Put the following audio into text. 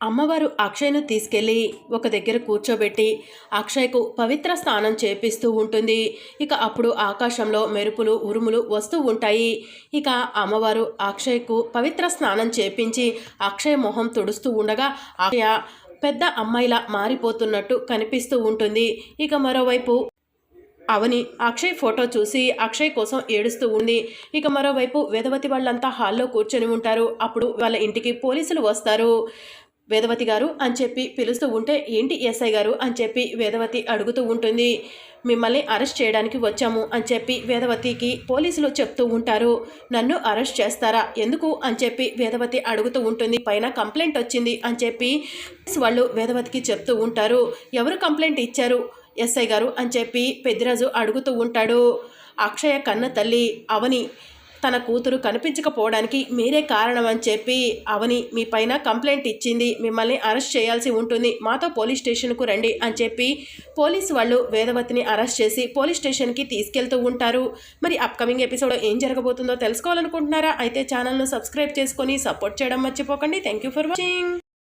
అమ్మవారు అక్షయ్ను తీసుకెళ్ళి ఒక దగ్గర కూర్చోబెట్టి అక్షయ్కు పవిత్ర స్నానం చేపిస్తూ ఉంటుంది. ఇక అప్పుడు ఆకాశంలో మెరుపులు ఉరుములు వస్తూ ఉంటాయి. ఇక అమ్మవారు అక్షయ్కు పవిత్ర స్నానం చేపించి అక్షయ్ మొహం తుడుస్తూ ఉండగా అక్షయ పెద్ద అమ్మాయిలా మారిపోతున్నట్టు కనిపిస్తూ ఉంటుంది. ఇక మరోవైపు అవని అక్షయ్ ఫోటో చూసి అక్షయ్ కోసం ఏడుస్తూ ఉంది. ఇక మరోవైపు వేదవతి వాళ్ళంతా హాల్లో కూర్చొని ఉంటారు. అప్పుడు వాళ్ళ ఇంటికి పోలీసులు వస్తారు. వేదవతి గారు అని చెప్పి పిలుస్తూ ఉంటే ఏంటి ఎస్ఐ గారు? అని చెప్పి వేదవతి అడుగుతూ ఉంటుంది. మిమ్మల్ని అరెస్ట్ చేయడానికి వచ్చాము అని చెప్పి వేదవతికి పోలీసులు చెప్తూ ఉంటారు. నన్ను అరెస్ట్ చేస్తారా? ఎందుకు? అని చెప్పి వేదవతి అడుగుతూ ఉంటుంది. పైన కంప్లైంట్ వచ్చింది అని చెప్పి వాళ్ళు వేదవతికి చెప్తూ ఉంటారు. ఎవరు కంప్లైంట్ ఇచ్చారు ఎస్ఐ గారు? అని చెప్పి పెద్దిరాజు అడుగుతూ ఉంటాడు. అక్షయ కన్న తల్లి అవని తన కూతురు కనిపించకపోవడానికి మీరే కారణం అని చెప్పి అవని మీ పైన కంప్లైంట్ ఇచ్చింది. మిమ్మల్ని అరెస్ట్ చేయాల్సి ఉంటుంది. మాతో పోలీస్ స్టేషన్కు రండి అని చెప్పి పోలీసు వాళ్ళు వేదవతిని అరెస్ట్ చేసి పోలీస్ స్టేషన్కి తీసుకెళ్తూ ఉంటారు. మరి అప్కమింగ్ ఎపిసోడ్ ఏం జరగబోతుందో తెలుసుకోవాలనుకుంటున్నారా? అయితే ఛానల్ను సబ్స్క్రైబ్ చేసుకొని సపోర్ట్ చేయడం మర్చిపోకండి. Thank you for watching.